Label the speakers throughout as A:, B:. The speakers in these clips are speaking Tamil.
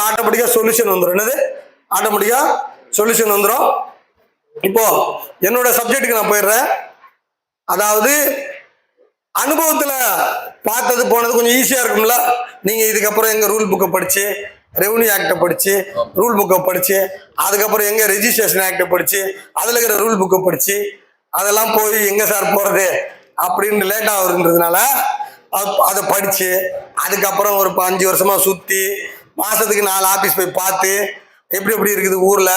A: உங்களுக்கு ஆட்டோமேட்டிக்காக சொல்யூஷன் வந்துடும் என்னது? ஆட்டோமேட்டிக்காக சொல்யூஷன் வந்துடும் இப்போ என்னோட சப்ஜெக்ட்டுக்கு நான் போயிடுறேன். அதாவது அனுபவத்தில் பார்த்தது போனது கொஞ்சம் ஈஸியாக இருக்கும்ல? நீங்கள் இதுக்கப்புறம் எங்கள் ரூல் புக்கை படித்து ரெவன்யூ ஆக்டை படித்து ரூல் புக்கை படித்து அதுக்கப்புறம் எங்கே ரெஜிஸ்ட்ரேஷன் ஆக்டை படித்து அதில் இருக்கிற ரூல் புக்கை படித்து அதெல்லாம் போய் எங்கே சார் போகிறது அப்படின்னு லேட் ஆகுதுன்றதுனால அதை படித்து அதுக்கப்புறம் ஒரு அஞ்சு வருஷமாக சுற்றி மாசத்துக்கு நாலு ஆஃபீஸ் போய் பார்த்து எப்படி எப்படி இருக்குது ஊரில்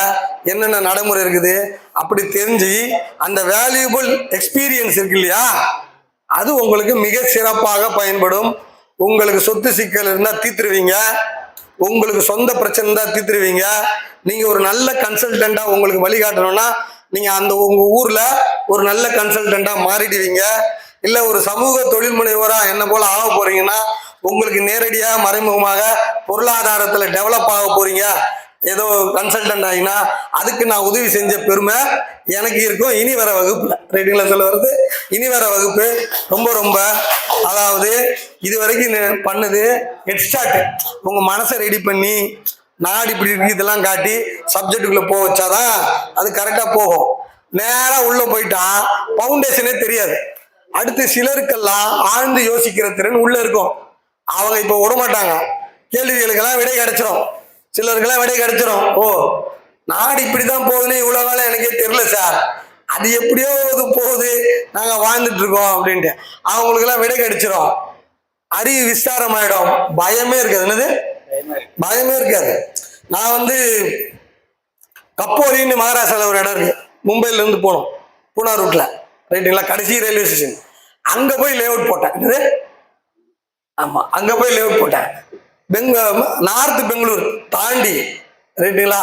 A: என்னென்ன நடைமுறை இருக்குது அப்படி தெரிஞ்சு அந்த வேல்யூபிள் எக்ஸ்பீரியன்ஸ் இருக்கு இல்லையா? அது உங்களுக்கு மிக சிறப்பாக பயன்படும். உங்களுக்கு சொத்து சிக்கல் இருந்தால் தீர்த்துருவீங்க. உங்களுக்கு சொந்த பிரச்சனை இருந்தால் தீர்த்துருவீங்க. நீங்கள் ஒரு நல்ல கன்சல்டண்ட்டாக உங்களுக்கு வழிகாட்டணும்னா நீங்கள் அந்த உங்கள் ஊரில் ஒரு நல்ல கன்சல்டண்ட்டாக மாறிடுவீங்க. இல்லை ஒரு சமூக தொழில் முனைவராக என்ன போல் ஆக போகிறீங்கன்னா உங்களுக்கு நேரடியாக மறைமுகமாக பொருளாதாரத்தில் டெவலப் ஆக போறீங்க. ஏதோ கன்சல்டன்ட் ஆகினா அதுக்கு நான் உதவி செஞ்ச பெருமை எனக்கு இருக்கும். இனி வர வகுப்புல. ரைட்டுங்களா சொல்ல வருது இனி வர வகுப்பு ரொம்ப ரொம்ப அதாவது இது வரைக்கும் நே- பண்ணது ஹெட்ஸ்டார்ட் உங்க மனசை ரெடி பண்ணி நாடு இப்படி இருக்கு இதெல்லாம் காட்டி சப்ஜெக்டுக்குள்ள போக வச்சாதான் அது கரெக்டா போகும். நேரா உள்ள போயிட்டா பவுண்டேஷனே தெரியாது. அடுத்து சிலருக்கெல்லாம் ஆழ்ந்து யோசிக்கிற திறன் உள்ள இருக்கும். அவங்க இப்போ விட மாட்டாங்க கேள்விகளுக்கெல்லாம் விடை கிடைச்சிரும். சிலருக்கெல்லாம் விடை கிடைச்சிரும். ஓ நாடு இப்படிதான் போகுதுன்னு இவ்வளோ வேலை எனக்கே தெரியல சார். அது எப்படியோ இது போகுது. நாங்கள் வாழ்ந்துட்டு இருக்கோம் அப்படின்ட்டு. அவங்களுக்கெல்லாம் விடை கிடைச்சிரும். அறிவு விஸ்தாரமாயிடும் பயமே இருக்காது. என்னது? பயமே இருக்காது. நான் வந்து கப்போலின்னு மகாராஷ்டிரால ஒரு இடம் இருக்கு. மும்பைல இருந்து போனோம். பூனா ரூட்ல. ரைட்டுங்களா? கடைசி ரயில்வே ஸ்டேஷன் அங்க போய் லே அவுட் போட்டேன். என்னது? ஆமா அங்க போய் லெவல் போட்டேன். பெங்க நார்த் பெங்களூர் தாண்டி ரைட்டுங்களா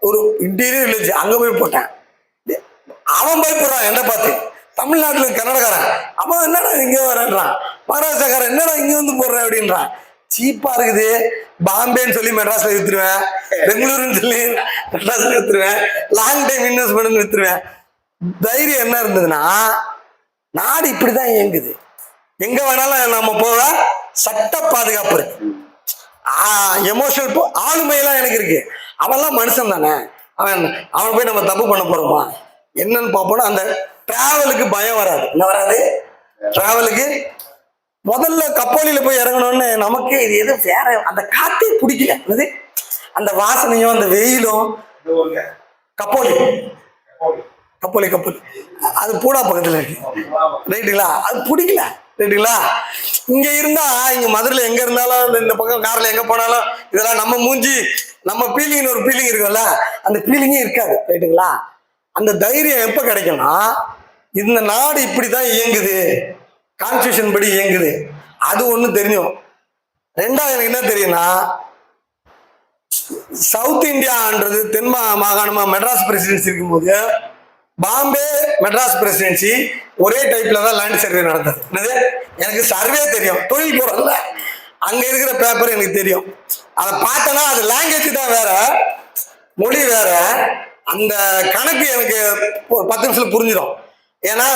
A: ஒரு இன்டீரியர் வில்லேஜ் அங்க போய் போட்டேன். அவன் பயப்படுறான் என்ன பார்த்து. தமிழ்நாட்டுல கன்னடக்காரன். அவன் என்னடா இங்க வரன்றான் மகாராஷ்டிரக்காரன் என்னடா இங்க வந்து போடுறேன் அப்படின்றான். சீப்பா இருக்குது. பாம்பேன்னு சொல்லி மெட்ராஸ்ல வித்துருவேன். பெங்களூருன்னு சொல்லி மெட்ராஸ்ல வித்துருவேன். லாங் டைம் இன்வெஸ்ட்மெண்ட் வித்துருவேன். தைரியம் என்ன இருந்ததுன்னா நாடு இப்படிதான் இயங்குது. எங்க வேணாலும் நம்ம போக சட்ட பாதுகாப்பு இருக்கு. எமோஷனல் ஆளுமையெல்லாம் எனக்கு இருக்கு. அவன்லாம் மனுஷன் தானே. அவன் அவன் போய் நம்ம தப்பு பண்ண போறோமா? என்னன்னு பார்ப்போம்னா அந்த டிராவலுக்கு பயம் வராது. என்ன வராது? டிராவலுக்கு முதல்ல கப்போலியில போய் இறங்கணும்னு நமக்கு இது எது வேற அந்த காத்தே பிடிக்கல. என்னது? அந்த வாசனையும் அந்த வெயிலும். கப்போலி. கப்போலி கப்போலி. அது பூடா பக்கத்துல இருக்கு. ரைட்டுங்களா? அது பிடிக்கல. ரைட்டுங்களா இங்க இருந்தா இங்க மதுரையில எங்க இருந்தாலும் இந்த- இந்த பக்கம் கார்ல எங்க போனாலும் இதெல்லாம் நம்ம மூஞ்சி நம்ம ஃபீலிங்னு ஒரு ஃபீலிங் இருக்கும்ல அந்த ஃபீலிங்கே இருக்காது ரைட்டுங்களா அந்த தைரியம் எப்ப கிடைக்கும்னா இந்த நாடு இப்படிதான் இயங்குது. கான்ஸ்டியூஷன் படி இயங்குது. அது ஒண்ணு தெரியும். ரெண்டாவது எனக்கு என்ன தெரியும்னா சவுத் இந்தியான்றது தென் மாகாணமா மெட்ராஸ் பிரசிடென்சி இருக்கும்போது பாம்பே மெட்ராஸ் பிரசிடென்சி ஒரே டைப்ல தான் லேண்ட் சர்வே நடந்தது. என்னது? எனக்கு சர்வே தெரியும். தொழில் போறதுல அங்க இருக்கிற பேப்பர் எனக்கு தெரியும். அதை பார்த்தனா அது லாங்குவேஜ் தான் வேற. மொழி வேற. அந்த கணக்கு எனக்கு ஒரு பத்து நிமிஷத்துல புரிஞ்சிடும் ஏன்னா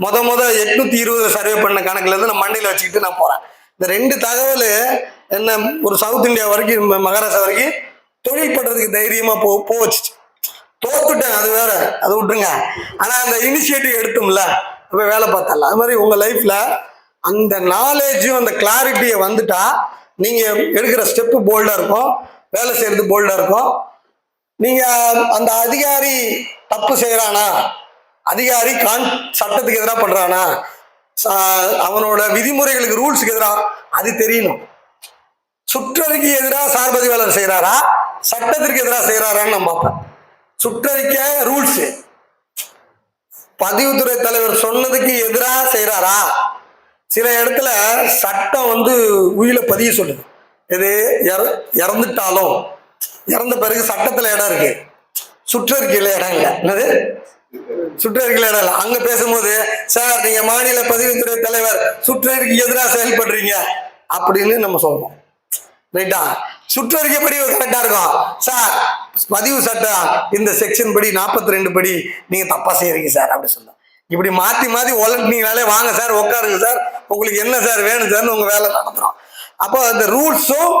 A: முத முத எட்நூத்தி இருபது சர்வே பண்ண கணக்குல இருந்து நான் மண்டையில வச்சுக்கிட்டு நான் போறேன். இந்த ரெண்டு தகவல் என்ன ஒரு சவுத் இந்தியா வரைக்கும் மகாராஷ்டிரா வரைக்கும் தொழில் பண்றதுக்கு தைரியமா போ போ தோத்துட்டேன் அது வேற. அது விட்டுருங்க. ஆனால் அந்த இனிஷியேட்டிவ் எடுத்தோம்ல அப்போ வேலை பார்த்தல அது மாதிரி உங்கள் லைஃப்பில் அந்த நாலேஜும் அந்த கிளாரிட்டியை வந்துட்டா நீங்கள் எடுக்கிற ஸ்டெப்பு போல்டாக இருக்கும் வேலை செய்கிறது போல்டாக இருக்கும். நீங்கள் அந்த அதிகாரி தப்பு செய்கிறானா அதிகாரி கான் சட்டத்துக்கு எதிராக பண்ணுறானா அவனோட விதிமுறைகளுக்கு ரூல்ஸுக்கு எதிராக அது தெரியணும். சுற்றறிக்கு எதிராக சார்பதி வேலை செய்கிறாரா சட்டத்திற்கு எதிராக செய்கிறாரான்னு நம்ம பார்ப்போம் சுற்றறிக்கை ரூல்ஸ். பதிவுத்துறை தலைவர் சொன்னதுக்கு எதிராக செய்யறாரா சில இடத்துல சட்டம் வந்து உயில பதிய சொல்லுது. இது இற- இறந்துட்டாலும். இறந்த பிறகு சட்டத்துல இடம் இருக்கு. சுற்றறிக்கையில இடம் இல்லை. என்னது? சுற்றறிக்கையில இடம் இல்லை. அங்க பேசும்போது சார் நீங்க மாநில பதிவுத்துறை தலைவர் சுற்றறிக்கைக்கு எதிராக செயல்படுறீங்க. அப்படின்னு நம்ம சொல்றோம். ரைட்டா? சுற்றறிக்கை படி கரெக்டா இருக்கும். சார் பதிவு சட்டம் இந்த செக்ஷன் படி 42 ரெண்டு படி நீங்கள் தப்பாக செய்கிறீங்க சார் அப்படி சொன்னேன் இப்படி மாற்றி மாற்றி உலட்டினீங்கனாலே வாங்க சார் உட்காருங்க சார். உங்களுக்கு என்ன சார் வேணும் சார்னு உங்கள் வேலை நடத்துகிறோம் அப்போ அந்த ரூல்ஸும்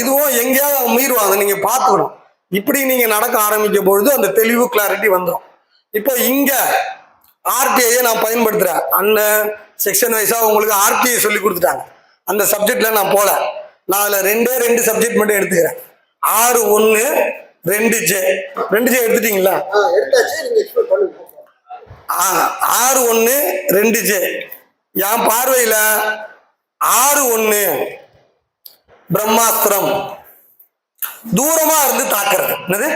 A: இதுவும் எங்கேயாவது மீறுவாங்க. நீங்கள் பார்த்துக்கணும். இப்படி நீங்கள் நடக்க ஆரம்பிக்கும் பொழுது அந்த தெளிவு கிளாரிட்டி வந்துடும் இப்போ இங்கே ஆர்டிஐயை நான் பயன்படுத்துகிறேன் அண்ணன் செக்ஷன் வைஸாக உங்களுக்கு ஆர்டிஐ சொல்லி கொடுத்துட்டாங்க. அந்த சப்ஜெக்டில் நான் போகல நான் அதில் ரெண்டே ரெண்டு சப்ஜெக்ட் மட்டும் எடுத்துக்கிறேன். ஆறு ஒன்று ரெண்டு ஜே ரெண்டு ஜே எடுத்துட்டீங்களா? ஆறு ஒன்று ரெண்டு ஜே. என் பார்வையில் ஆறு ஒன்று பிரம்மாஸ்திரம். தூரமா இருந்து தாக்குறது. என்னது?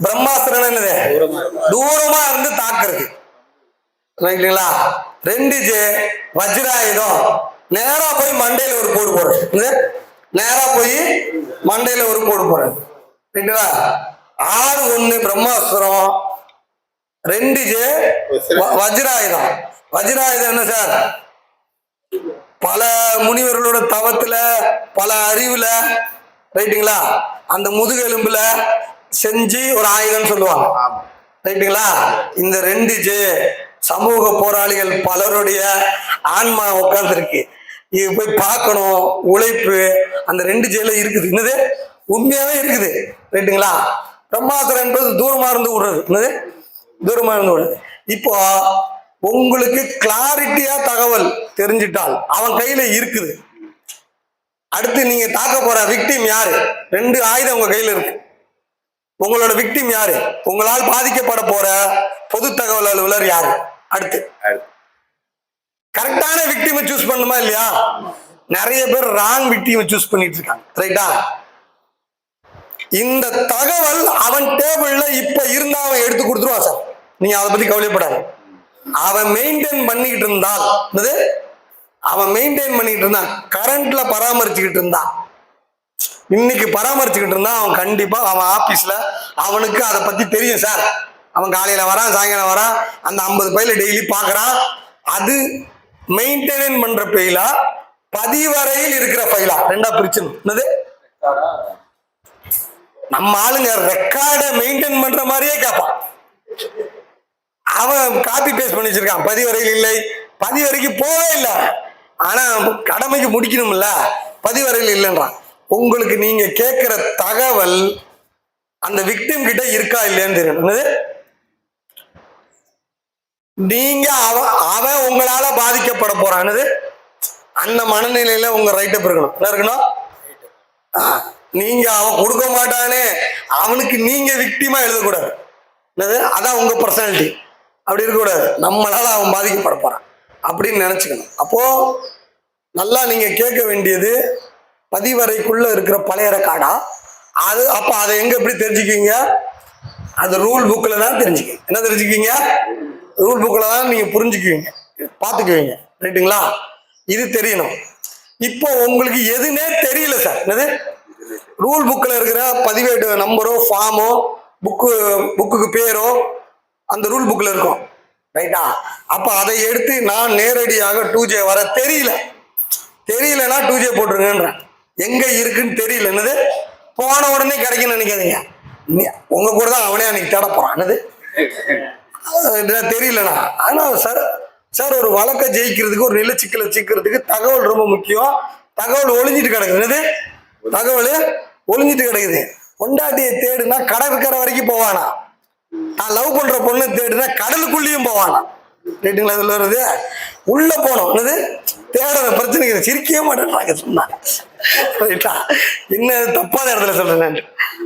A: பிரம்மாஸ்திரம் என்னது? தூரமா இருந்து. தாக்குறது. ரைட்டுங்களா ரெண்டு ஜே வஜ்ராயுதம். நேரா போய் மண்டையில ஒரு போடு போடுறது? நேரா போய் மண்டையில ஒரு போடு போடுறது. ரைட்டுங்களா ஆறு ஒன்று பிரம்மாஸ்திரம் ரெண்டு ஜே வஜ்ராயுதம். வஜ்ராயுதம் என்ன சார்? பல முனிவர்களோட தவத்துல பல அறிவுல ரைட்டுங்களா? அந்த முதுகெலும்புல செஞ்சு ஒரு ஆயுதம்னு சொல்லுவாங்க. ரைட்டுங்களா? இந்த ரெண்டு ஜே சமூக போராளிகள் பலருடைய ஆன்மா உட்கார்ந்துருக்கு. இது போய் பார்க்கணும் உழைப்பு அந்த ரெண்டு ஜேல இருக்குது. என்னது? உண்மையாவே இருக்குது. ரைட்டுங்களா பிரம்மாசுரம் என்பது தூரமா இருந்து விடுறது என்னது? தூரமா இருந்து விடுறது இப்போ உங்களுக்கு கிளாரிட்டியா தகவல் தெரிஞ்சிட்டால் அவன் கையில இருக்குது. அடுத்து நீங்க தாக்க போற விக்டிம் யாரு? ரெண்டு ஆயுதம் உங்க கையில இருக்கு. உங்களோட விக்டிம் யாரு? உங்களால் பாதிக்கப்பட போற பொது தகவல் அலுவலர் யாரு? அடுத்து. கரெக்டான விக்டிமை சூஸ் பண்ணுமா இல்லையா? நிறைய பேர் ராங் விக்டிமை சூஸ் பண்ணிட்டு இருக்காங்க. ரைட்டா இந்த தகவல் அவன் டேபிள்ல இப்ப இருந்தா அவன் எடுத்து கொடுத்துருவான் சார். நீங்க அதை பத்தி கவலைப்படாது அவன் மெயின்டைன் பண்ணிக்கிட்டு இருந்தால் என்னது? அவன் மெயின்டைன் பண்ணிக்கிட்டு இருந்தான். கரண்ட்ல பராமரிச்சுக்கிட்டு இருந்தான். இன்னைக்கு பராமரிச்சுக்கிட்டு இருந்தான். அவன் கண்டிப்பா அவன் ஆபீஸ்ல அவனுக்கு அதை பத்தி தெரியும் சார். அவன் காலையில வரான் சாயங்காலம் வரான் அந்த ஐம்பது பையில டெய்லி பாக்குறான் அது மெயின்டைன் பண்ற பையிலா பதிவரையில் இருக்கிற ஃபைலா ரெண்டா பிரிச்சுன்னு என்னது? நம்ம ஆளுங்க ரெக்கார்டை மெயின்டைன் பண்ற மாதிரியே கேட்பான் அவன் காப்பி பேஸ்ட் பண்ணி வச்சிருக்கான். பதிவரையில் இல்லை. பதிவரைக்கு போவே இல்லை. ஆனா கடமைக்கு முடிக்கணும்ல. பதிவரையில் இல்லைன்றான். உங்களுக்கு நீங்க கேட்கிற தகவல் அந்த விக்டிம் கிட்ட இருக்கா இல்லையான்னு தெரியும் நீங்க அவன் அவன் உங்களால பாதிக்கப்பட போறான்னு அந்த மனநிலையில உங்க ரைட்டப் இருக்கணும். என்ன இருக்கணும்? நீங்க அவன் கொடுக்க மாட்டானே அவனுக்கு நீங்க விக்டிமா எழுதக்கூடாது. என்னது? அதான் உங்க பர்சனாலிட்டி அப்படி இருக்கக்கூடாது. நம்மளால அவன் பாதிக்கப்பட போறான். அப்படின்னு நினைச்சுக்கணும். அப்போ நல்லா நீங்க கேட்க வேண்டியது பதிவறைக்குள்ள இருக்கிற பழைய ரெக்கார்டா அது அப்போ அதை எங்க எப்படி தெரிஞ்சுக்குவீங்க? அது ரூல் புக்கில் தான் தெரிஞ்சுக்குவீங்க என்ன தெரிஞ்சுக்குவீங்க? ரூல் புக்கில் தான் நீங்கள் புரிஞ்சுக்குவீங்க. பார்த்துக்குவீங்க. ரைட்டுங்களா இது தெரியணும். இப்போ உங்களுக்கு எதுனே தெரியல சார். என்னது? ரூல் புக்கில் இருக்கிற பதிவேடு நம்பரோ ஃபார்மோ புக்கு புக்குக்கு பேரோ அந்த ரூல் புக்கில் இருக்கும். ரைட்டா அப்போ அதை எடுத்து நான் நேரடியாக டூ ஜே வர தெரியல. தெரியலனா டூ ஜே போட்டுருங்கன்றேன். எங்க இருக்குன்னு தெரியல. என்னது? போன உடனே கிடைக்கும்னு நினைக்காதீங்க. நீ- உங்க கூட தான் அவனே அன்னைக்கு தேட என்னது? தெரியலண்ணா. ஆனா சார் சார் ஒரு வழக்கை ஜெயிக்கிறதுக்கு ஒரு நிலச்சிக்கலை சிக்கிறதுக்கு தகவல் ரொம்ப முக்கியம். தகவல் ஒளிஞ்சிட்டு கிடக்குது. தகவல் ஒளிஞ்சிட்டு கிடக்குது. பொண்டாட்டியை தேடுனா கடற்கரை வரைக்கும் போவானா? நான் லவ் பண்ற பொண்ணு தேடுனா கடலுக்குள்ளேயும் போவானா? ரைட்டுங்களா இதில் வருது? உள்ள போனோம். என்னது? தேடுற பிரச்சனைக்கு சிரிக்கவே மாட்டேன்றாங்க. சொன்னா ரைட்டா? என்ன தப்பான இடத்துல சொல்றேன் நான்.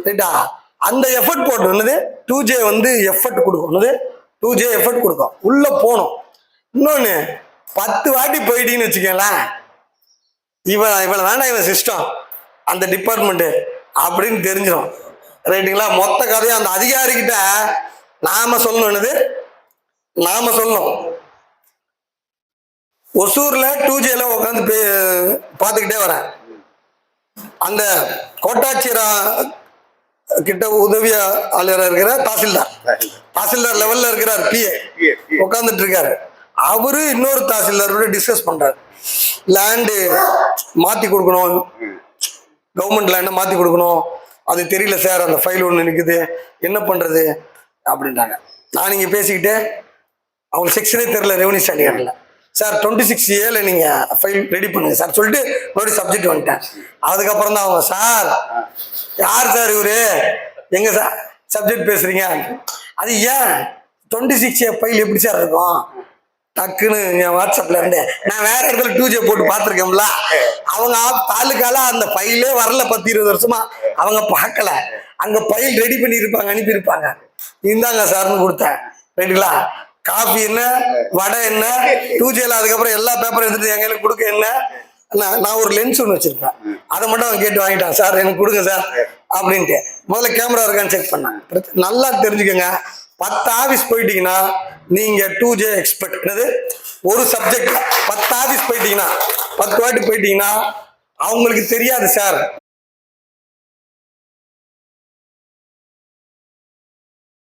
A: ரைட்டா? அந்த எஃபர்ட் போட்டோம் என்னது? டூ ஜே வந்து எஃபர்ட் கொடுக்கும். என்னது? டூ ஜே எஃபர்ட் கொடுக்கும். உள்ள போகணும் இன்னொன்னு பத்து வாட்டி போயிட்டீங்கன்னு வச்சுக்கோங்களேன். இவன் இவளை வேண்டாம் இவன் சிஸ்டம் அந்த டிபார்ட்மெண்ட்டு அப்படின்னு தெரிஞ்சிடும். ரைட்டுங்களா? மொத்த கதையும் அந்த அதிகாரிகிட்ட நாம சொல்லணும் என்னது? நாம சொல்லணும். ஒசூர்ல டூ ஜேல உட்காந்து பார்த்துக்கிட்டே வரேன். அந்த கோட்டாட்சியரா கிட்ட உதவி ஆளுநராக இருக்கிற தாசில்தார் தாசில்தார் லெவல்ல இருக்கிறார் பிஏ உட்காந்துட்டு இருக்காரு. அவரு இன்னொரு தாசில்தாரோட டிஸ்கஸ் பண்றாரு. லேண்டு மாத்தி கொடுக்கணும். கவர்மெண்ட் லேண்டை மாத்தி கொடுக்கணும். அது தெரியல சார் அந்த ஃபைல் ஒன்று நிற்குது என்ன பண்றது? அப்படின்ட்டாங்க நான் இங்கே பேசிக்கிட்டு அவங்க செக்ஷனே தெரியல ரெவன்யூ ஸ்டாண்டியர்ல சார் டுவெண்ட்டி சிக்ஸ் ஏல நீங்க ஃபைல் ரெடி பண்ணுங்க சார் சொல்லிட்டு மறுபடியும் சப்ஜெக்ட் வந்துட்டேன். அதுக்கப்புறம் தான் அவங்க சார் யார் சார் இவரு? எங்க சார் சப்ஜெக்ட் பேசுறீங்க? அது ஏன்? டுவெண்ட்டி சிக்ஸ் ஏ ஃபைல் எப்படி சார் இருக்கும்? டக்குன்னு என் வாட்ஸ்அப்ல இருந்து நான் வேற இடத்துல டூ ஜே போட்டு பார்த்துருக்கேன்ல. அவங்க தாலுக்கால அந்த ஃபைலே வரல பத்து இருபது வருஷமா. அவங்க பார்க்கல. அங்க ஃபைல் ரெடி பண்ணியிருப்பாங்க அனுப்பியிருப்பாங்க. இந்தாங்க சார்னு கொடுத்தேன். ரைட்டுங்களா காஃபி என்ன? வடை என்ன? டூ ஜேல அதுக்கப்புறம் எல்லா பேப்பரும் எடுத்துட்டு என் கொடுக்க என்ன? நான் நான் ஒரு லென்ஸ் ஒன்று வச்சிருப்பேன். அதை மட்டும் அவன் கேட்டு வாங்கிட்டான். சார் எனக்கு கொடுங்க சார் அப்படின்ட்டு. முதல்ல கேமரா இருக்கான்னு செக் பண்ணேன். நல்லா தெரிஞ்சுக்கோங்க. பத்து ஆஃபீஸ் போயிட்டீங்கன்னா நீங்க டூ ஜே எக்ஸ்பர்ட் என்னது? ஒரு சப்ஜெக்ட் பத்து ஆஃபீஸ் போயிட்டீங்கன்னா பத்து வாட்டி போயிட்டீங்கன்னா அவங்களுக்கு தெரியாது சார்